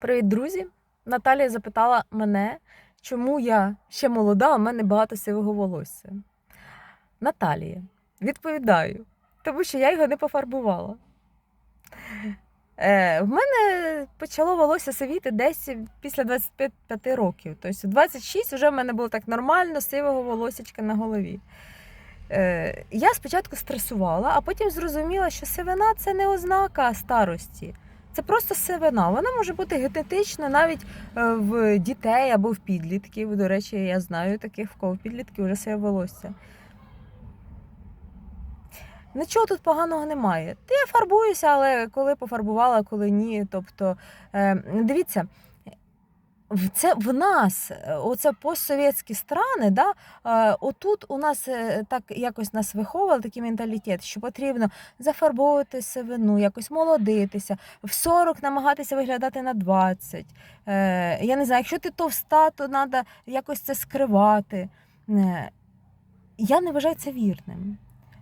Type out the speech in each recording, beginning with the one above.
Привіт, друзі! Наталія запитала мене, чому я ще молода, в мене багато сивого волосся. Наталія, відповідаю, тому що я його не пофарбувала. Е, в мене почало волосся сивіти десь після 25 років. Тобто, у 26 вже в мене було так нормально, сивого волосячка на голові. Е, я спочатку стресувала, а потім зрозуміла, що сивина це не ознака старості. Це просто сивина. Вона може бути генетична навіть е, в дітей або в підлітків. До речі, я знаю таких, в кого підлітки вже сиве волосся. Нічого тут поганого немає. Я фарбуюся, але коли пофарбувала, коли ні. Тобто, е, дивіться, це в нас, е, оце постсовєтські страни, да, е, отут у нас е, так якось нас виховували такий менталітет, що потрібно зафарбовувати сивину, якось молодитися, в 40 намагатися виглядати на 20. Е, я не знаю, якщо ти товста, то треба якось це скривати. Я не вважаю це вірним.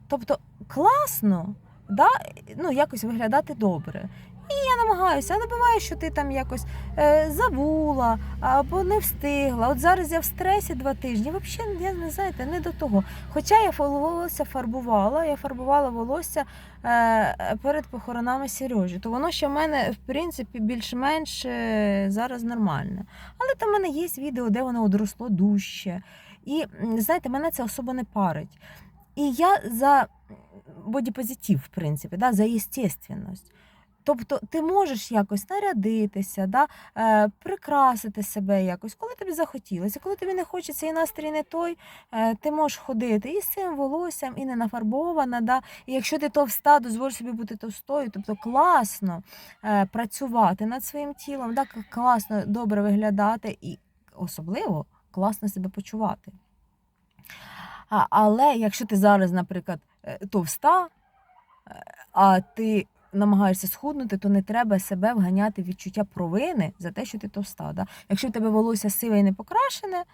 Тобто класно, да, ну, якось виглядати добре. І я намагаюся, але буває, що ти там якось е, забула або не встигла. От зараз я в стресі два тижні. Взагалі, я не знаєте, не до того. Хоча я волосся фарбувала, я фарбувала волосся е, перед похоронами Сережі, то воно ще в мене, в принципі, більш-менш е, зараз нормальне. Але там в мене є відео, де воно одросло дужче. І знаєте, мене це особо не парить. І я за бодіпозитив, в принципі, да, за естественність. Тобто ти можеш якось нарядитися, да, е, прикрасити себе якось, коли тобі захотілося, коли тобі не хочеться і настрій не той, е, ти можеш ходити і з цим волоссям, і не нафарбована. Да, і якщо ти товста, дозволь собі бути товстою, тобто класно е, працювати над своїм тілом, да, класно добре виглядати і особливо класно себе почувати. А, але якщо ти зараз, наприклад, е, товста, е, а ти намагаєшся схуднути, то не треба себе вганяти відчуття провини за те, що ти товста. Да? Якщо в тебе волосся сиве і не покрашене,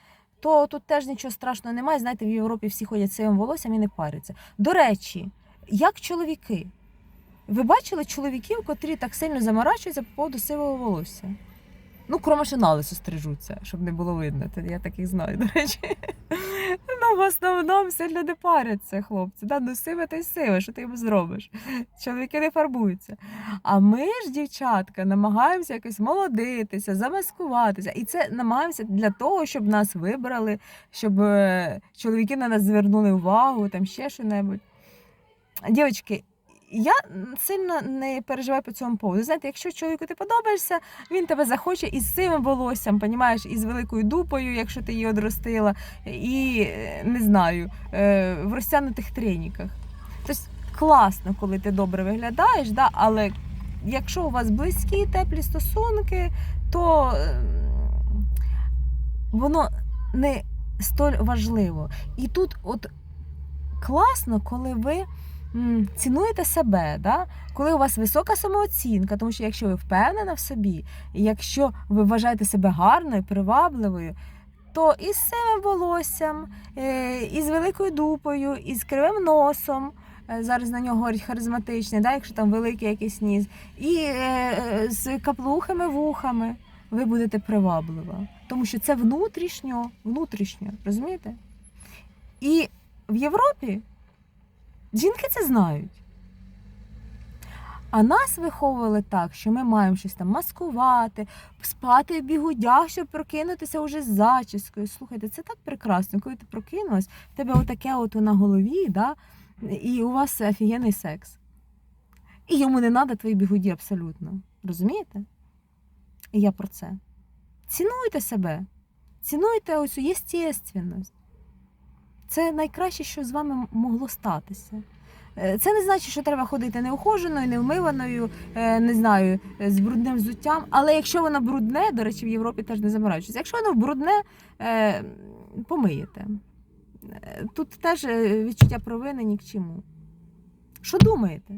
то тут теж нічого страшного немає. Знаєте, в Європі всі ходять сивим волоссям і не паряться. До речі, як чоловіки. Ви бачили чоловіків, котрі так сильно заморачуються по поводу сивого волосся? Ну, на стрижуться, щоб не було видно. Я таких знаю, до речі. В основному все не паряться хлопці. Да? Ну, сиве та й сиве, що ти йому зробиш? Чоловіки не фарбуються. А ми ж, дівчатка, намагаємося якось молодитися, замаскуватися. І це намагаємося для того, щоб нас вибрали, щоб е, чоловіки на нас звернули увагу, там ще що-небудь. Дівчатки, я сильно не переживаю по цьому поводу. Знаєте, якщо чоловіку ти подобаєшся, він тебе захоче із сивим волоссям, понімаєш, із великою дупою, якщо ти її одростила, і е, не знаю, е, в розтягнутих треніках. Тобто класно, коли ти добре виглядаєш, да? але якщо у вас близькі, теплі стосунки, то е, воно не столь важливо. І тут от класно, коли ви цінуєте себе, да? коли у вас висока самооцінка, тому що якщо ви впевнена в собі, і якщо ви вважаєте себе гарною, привабливою, то із сивим волоссям, е, із великою дупою, із кривим носом. е, Зараз на нього говорять харизматичний, да, якщо там великий якийсь ніс, і е, е, з каплухими вухами ви будете приваблива. Тому що це внутрішньо, внутрішньо, розумієте? І в Європі жінки це знають. А нас виховували так, що ми маємо щось там маскувати, спати в бігудях, щоб прокинутися уже з зачіскою. Слухайте, це так прекрасно, коли ти прокинулась, в тебе отаке от на голові, да? і у вас офігенний секс. І йому не треба твої бігуді абсолютно. Розумієте? І я про це. Цінуйте себе, цінуйте оцю єстєственність. Це найкраще, що з вами могло статися. Е, Це не значить, що треба ходити неухоженою, невмиваною, е, не знаю, е, з брудним взуттям. Але якщо воно брудне, до речі, в Європі теж не заморачується. Якщо воно брудне, помиєте. Тут теж відчуття провини ні к чому. Що думаєте?